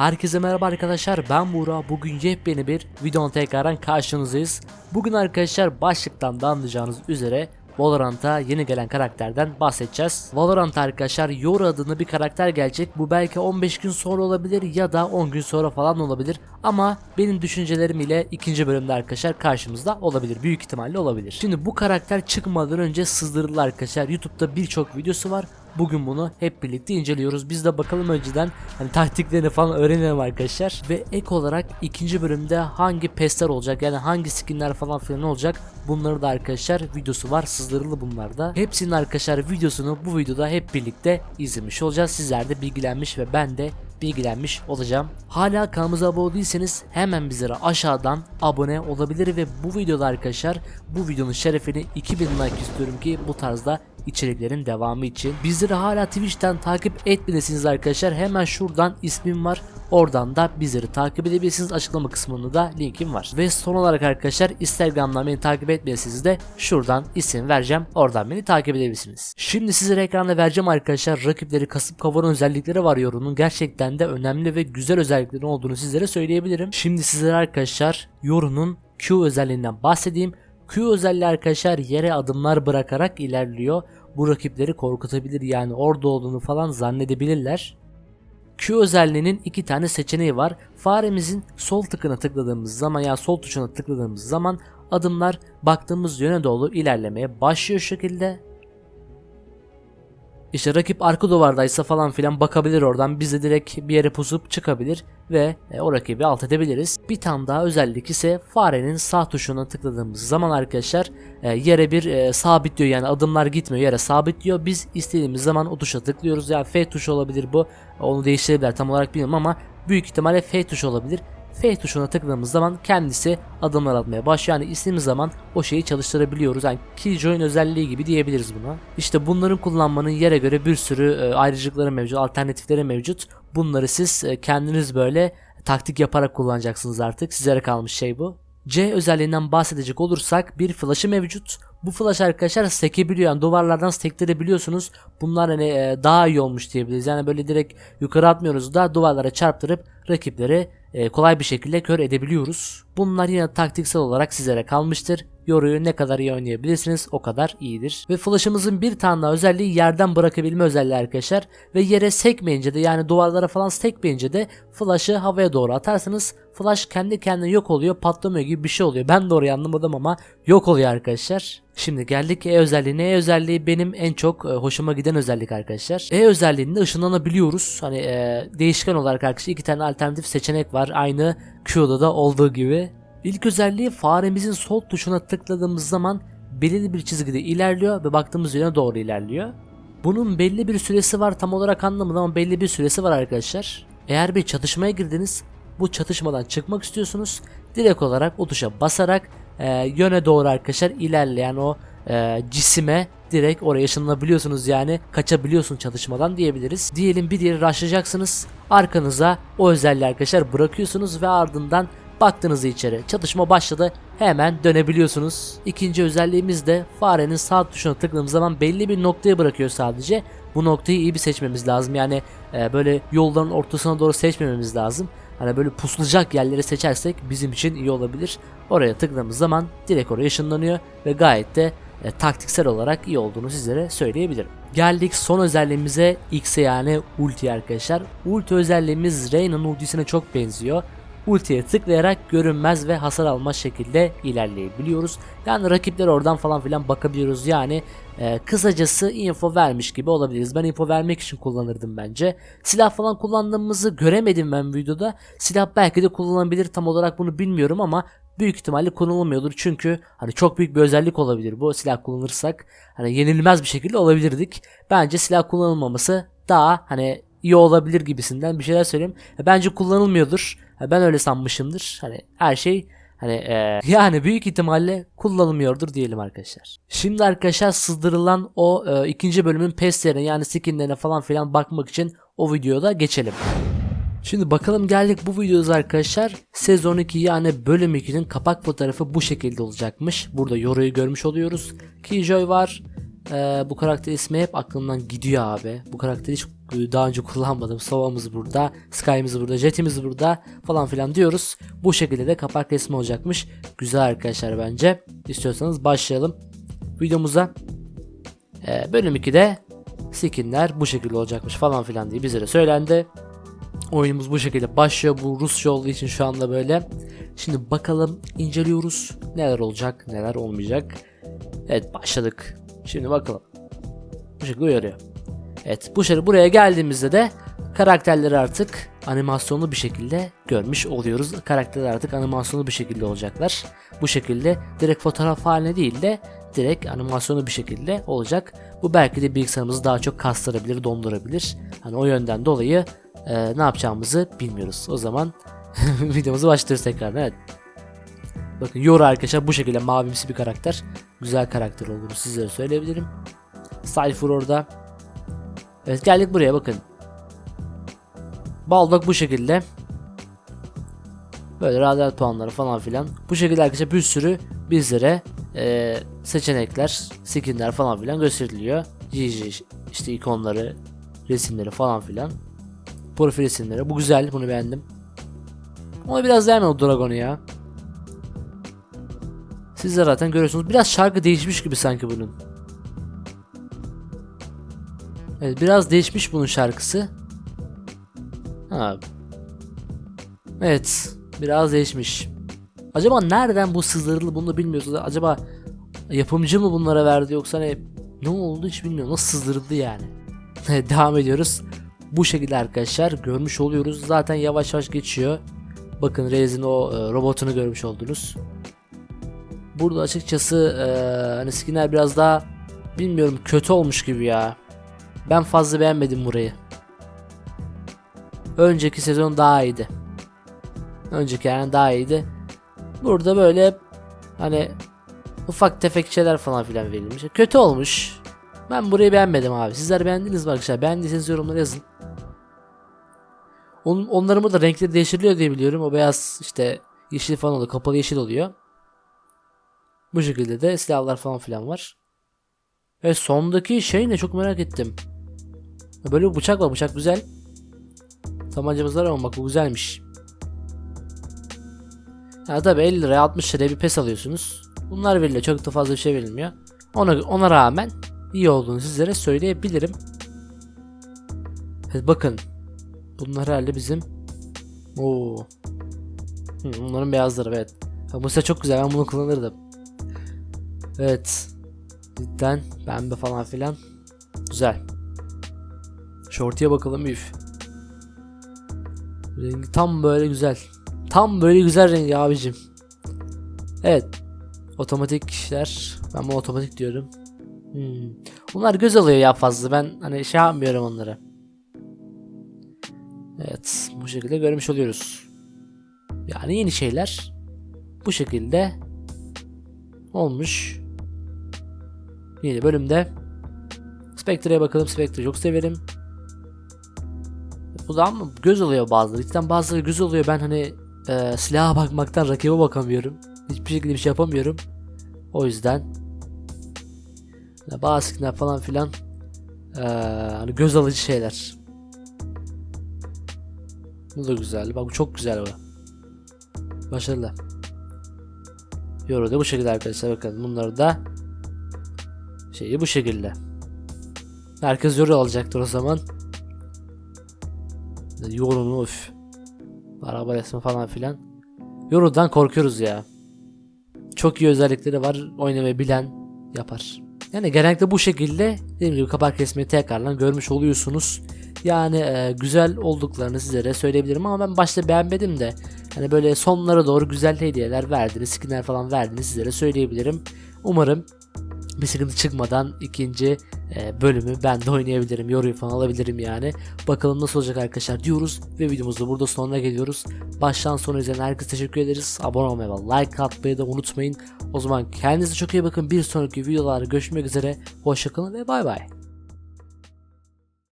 Herkese merhaba arkadaşlar ben Buğra bugün yepyeni bir videonun tekrardan karşınızdayız. Bugün arkadaşlar başlıktan da anlayacağınız üzere Valorant'a yeni gelen karakterden bahsedeceğiz. Valorant arkadaşlar Yoru adında bir karakter gelecek. Bu belki 15 gün sonra olabilir ya da 10 gün sonra falan olabilir. Ama benim düşüncelerim ile ikinci bölümde arkadaşlar karşımızda olabilir. Büyük ihtimalle olabilir. Şimdi bu karakter çıkmadan önce sızdırıldı arkadaşlar. YouTube'da birçok videosu var. Bugün bunu hep birlikte inceliyoruz. Biz de bakalım önceden hani taktiklerini falan öğrenelim arkadaşlar. Ve ek olarak ikinci bölümde hangi pestler olacak yani hangi skinler falan filan olacak bunları da arkadaşlar videosu var sızdırılı bunlarda. Hepsinin arkadaşlar videosunu bu videoda hep birlikte izlemiş olacağız. Sizler de bilgilenmiş ve ben de bilgilenmiş olacağım. Hala kanalımıza abone değilseniz hemen bizlere aşağıdan abone olabilir ve bu videoda arkadaşlar bu videonun şerefini 2000 like istiyorum ki bu tarzda içeriklerin devamı için. Bizleri hala Twitch'ten takip etmediniz arkadaşlar. Hemen şuradan ismim var. Oradan da bizleri takip edebilirsiniz. Açıklama kısmında da linkim var. Ve son olarak arkadaşlar Instagram'dan beni takip etmediyseniz de şuradan isim vereceğim. Oradan beni takip edebilirsiniz. Şimdi sizlere ekranda vereceğim arkadaşlar. Rakipleri kasıp kavuran özellikleri var yorunun. Gerçekten de önemli ve güzel özellikleri olduğunu sizlere söyleyebilirim. Şimdi sizlere arkadaşlar yorunun Q özelliğinden bahsedeyim. Q özelliği arkadaşlar yere adımlar bırakarak ilerliyor. Bu rakipleri korkutabilir yani orada olduğunu falan zannedebilirler. Q özelliğinin iki tane seçeneği var. Faremizin sol tıkına tıkladığımız zaman ya sol tuşuna tıkladığımız zaman adımlar baktığımız yöne doğru ilerlemeye başlıyor şekilde. İşte rakip arka duvardaysa falan filan bakabilir oradan biz de direkt bir yere pusup çıkabilir ve e, o rakibi alt edebiliriz. Bir tane daha özellik ise farenin sağ tuşuna tıkladığımız zaman arkadaşlar e, yere bir e, sabitliyor yani adımlar gitmiyor yere sabitliyor. Biz istediğimiz zaman o tuşa tıklıyoruz ya F tuşu olabilir bu onu değiştirebilirler tam olarak bilmiyorum ama büyük ihtimalle F tuşu olabilir. F tuşuna tıkladığımız zaman kendisi adımlar atmaya başlıyor. Yani istediğimiz zaman o şeyi çalıştırabiliyoruz. Yani Killjoy'un özelliği gibi diyebiliriz buna. İşte bunların kullanmanın yere göre bir sürü e, ayrıcalıkları mevcut, alternatifleri mevcut. Bunları siz e, kendiniz böyle taktik yaparak kullanacaksınız artık. Sizlere kalmış şey bu. C özelliğinden bahsedecek olursak bir flash'ı mevcut. Bu flash arkadaşlar sekebiliyor yani duvarlardan sektirebiliyorsunuz. Bunlar hani e, daha iyi olmuş diyebiliriz. Yani böyle direkt yukarı atmıyoruz da duvarlara çarptırıp rakipleri e, kolay bir şekilde kör edebiliyoruz. Bunlar yine taktiksel olarak sizlere kalmıştır. Yoruyu ne kadar iyi oynayabilirsiniz o kadar iyidir. Ve flash'ımızın bir tane daha özelliği yerden bırakabilme özelliği arkadaşlar. Ve yere sekmeyince de yani duvarlara falan sekmeyince de flash'ı havaya doğru atarsanız flash kendi kendine yok oluyor patlamıyor gibi bir şey oluyor. Ben de orayı anlamadım ama yok oluyor arkadaşlar. Şimdi geldik E özelliğine. E özelliği benim en çok e, hoşuma giden özellik arkadaşlar. E özelliğinde ışınlanabiliyoruz. Hani e, değişken olarak arkadaşlar iki tane alternatif seçenek var. Aynı Q'da da olduğu gibi. İlk özelliği faremizin sol tuşuna tıkladığımız zaman belirli bir çizgide ilerliyor ve baktığımız yöne doğru ilerliyor. Bunun belli bir süresi var tam olarak anlamadım ama belli bir süresi var arkadaşlar. Eğer bir çatışmaya girdiniz bu çatışmadan çıkmak istiyorsunuz direkt olarak o tuşa basarak e, yöne doğru arkadaşlar ilerleyen o e, cisime direkt oraya ışınlanabiliyorsunuz yani kaçabiliyorsun çatışmadan diyebiliriz. Diyelim bir yeri rushlayacaksınız arkanıza o özelliği arkadaşlar bırakıyorsunuz ve ardından baktığınızda içeri çatışma başladı hemen dönebiliyorsunuz. İkinci özelliğimiz de farenin sağ tuşuna tıkladığımız zaman belli bir noktaya bırakıyor sadece. Bu noktayı iyi bir seçmemiz lazım yani e, böyle yolların ortasına doğru seçmememiz lazım. Hani böyle puslayacak yerleri seçersek bizim için iyi olabilir. Oraya tıkladığımız zaman direkt oraya ışınlanıyor ve gayet de e, taktiksel olarak iyi olduğunu sizlere söyleyebilirim. Geldik son özelliğimize X'e yani ulti arkadaşlar. Ulti özelliğimiz Reyna'nın ultisine çok benziyor. Ultiye tıklayarak görünmez ve hasar alma şekilde ilerleyebiliyoruz. Yani rakipler oradan falan filan bakabiliyoruz. Yani e, kısacası info vermiş gibi olabiliriz. Ben info vermek için kullanırdım bence. Silah falan kullandığımızı göremedim ben videoda. Silah belki de kullanılabilir tam olarak bunu bilmiyorum ama büyük ihtimalle kullanılmıyordur. Çünkü hani çok büyük bir özellik olabilir bu silah kullanırsak. Hani yenilmez bir şekilde olabilirdik. Bence silah kullanılmaması daha hani iyi olabilir gibisinden bir şeyler söyleyeyim. Bence kullanılmıyordur. Ben öyle sanmışımdır. Hani her şey Hani e, yani büyük ihtimalle kullanılmıyordur diyelim arkadaşlar. Şimdi arkadaşlar sızdırılan o e, ikinci bölümün pestlerine yani skinlerine falan filan bakmak için o videoda geçelim. Şimdi bakalım geldik bu videoda arkadaşlar. Sezon 2 yani bölüm 2'nin kapak fotoğrafı bu şekilde olacakmış. Burada Yoro'yu görmüş oluyoruz. Killjoy var. E, bu karakter ismi hep aklımdan gidiyor abi. Bu karakteri hiç daha önce kullanmadım. Sova'mız burada, Sky'ımız burada, Jet'imiz burada falan filan diyoruz. Bu şekilde de kapak resmi olacakmış. Güzel arkadaşlar bence. İstiyorsanız başlayalım videomuza. E, bölüm 2'de skinler bu şekilde olacakmış falan filan diye bize de söylendi. Oyunumuz bu şekilde başlıyor. Bu Rusça olduğu için şu anda böyle. Şimdi bakalım inceliyoruz. Neler olacak, neler olmayacak. Evet başladık. Şimdi bakalım. Bu şekilde uyarıyor. Evet bu şekilde buraya geldiğimizde de karakterleri artık animasyonlu bir şekilde görmüş oluyoruz. Karakterler artık animasyonlu bir şekilde olacaklar. Bu şekilde direkt fotoğraf haline değil de direkt animasyonlu bir şekilde olacak. Bu belki de bilgisayarımızı daha çok kastırabilir, dondurabilir. Hani o yönden dolayı e, ne yapacağımızı bilmiyoruz. O zaman videomuzu başlıyoruz tekrar. Evet. Bakın Yora arkadaşlar bu şekilde mavimsi bir karakter. Güzel karakter olduğunu sizlere söyleyebilirim. Cypher orada. Evet geldik buraya bakın. Baldak bu şekilde. Böyle radar puanları falan filan. Bu şekilde arkadaşlar bir sürü bizlere e, seçenekler, skinler falan filan gösteriliyor. GG işte ikonları, resimleri falan filan. Profil resimleri. Bu güzel. Bunu beğendim. Ama biraz değerli o Dragon'u ya. Siz de zaten görüyorsunuz. Biraz şarkı değişmiş gibi sanki bunun. Evet biraz değişmiş bunun şarkısı. Ha. Evet. Biraz değişmiş. Acaba nereden bu sızdırıldı bunu da bilmiyoruz. Acaba yapımcı mı bunlara verdi yoksa ne, ne oldu hiç bilmiyorum. Nasıl sızdırıldı yani. Devam ediyoruz. Bu şekilde arkadaşlar görmüş oluyoruz. Zaten yavaş yavaş geçiyor. Bakın Reis'in o e, robotunu görmüş oldunuz. Burada açıkçası e, hani skinler biraz daha bilmiyorum kötü olmuş gibi ya. Ben fazla beğenmedim burayı. Önceki sezon daha iyiydi. Önceki yani daha iyiydi. Burada böyle hani ufak tefek şeyler falan filan verilmiş. Kötü olmuş. Ben burayı beğenmedim abi. Sizler beğendiniz mi arkadaşlar? Beğendiyseniz yorumlara yazın. On, onların da renkleri değiştiriliyor diye biliyorum. O beyaz işte yeşil falan oluyor. Kapalı yeşil oluyor. Bu şekilde de silahlar falan filan var. Ve sondaki şey ne çok merak ettim. Böyle bir bıçak var. Bıçak güzel. Tabancamız var ama bak bu güzelmiş. Ya tabi 50 liraya 60 liraya bir pes alıyorsunuz. Bunlar veriliyor. Çok da fazla bir şey verilmiyor. Ona, ona rağmen iyi olduğunu sizlere söyleyebilirim. Evet, bakın. Bunlar herhalde bizim. Oo. Hı, bunların beyazları evet. Ya, bu size çok güzel. Ben bunu kullanırdım. Evet. Cidden pembe falan filan. Güzel. Shorty'ye bakalım üf. Rengi tam böyle güzel. Tam böyle güzel rengi abicim. Evet. Otomatikler. Ben bu otomatik diyorum. Hmm. Bunlar göz alıyor ya fazla. Ben hani şey yapmıyorum onları. Evet. Bu şekilde görmüş oluyoruz. Yani yeni şeyler. Bu şekilde olmuş. Yeni bölümde Spectre'ye bakalım. Spectre çok severim. Bu da ama göz oluyor bazıları. Cidden bazıları göz oluyor. Ben hani e, silaha bakmaktan rakibe bakamıyorum. Hiçbir şekilde bir şey yapamıyorum. O yüzden bazı skinler falan filan e, hani göz alıcı şeyler. Bu da güzel. Bak bu çok güzel bu. Başarılı. Yoru da bu şekilde arkadaşlar bakın bunları da şeyi bu şekilde. Herkes yoru alacaktır o zaman. Yorunu öf. Araba resmi falan filan. Yoru'dan korkuyoruz ya. Çok iyi özellikleri var. Oynamayı bilen yapar. Yani genellikle bu şekilde dediğim gibi kapak resmini tekrardan görmüş oluyorsunuz. Yani e, güzel olduklarını sizlere söyleyebilirim ama ben başta beğenmedim de hani böyle sonlara doğru güzel hediyeler verdiniz, skinler falan verdiniz sizlere söyleyebilirim. Umarım bir sıkıntı çıkmadan ikinci e, bölümü ben de oynayabilirim. Yoruyu falan alabilirim yani. Bakalım nasıl olacak arkadaşlar diyoruz ve videomuzda burada sonuna geliyoruz. Baştan sona izleyen herkese teşekkür ederiz. Abone olmayı ve like atmayı da unutmayın. O zaman kendinize çok iyi bakın. Bir sonraki videolarda görüşmek üzere. Hoşçakalın ve bay bay.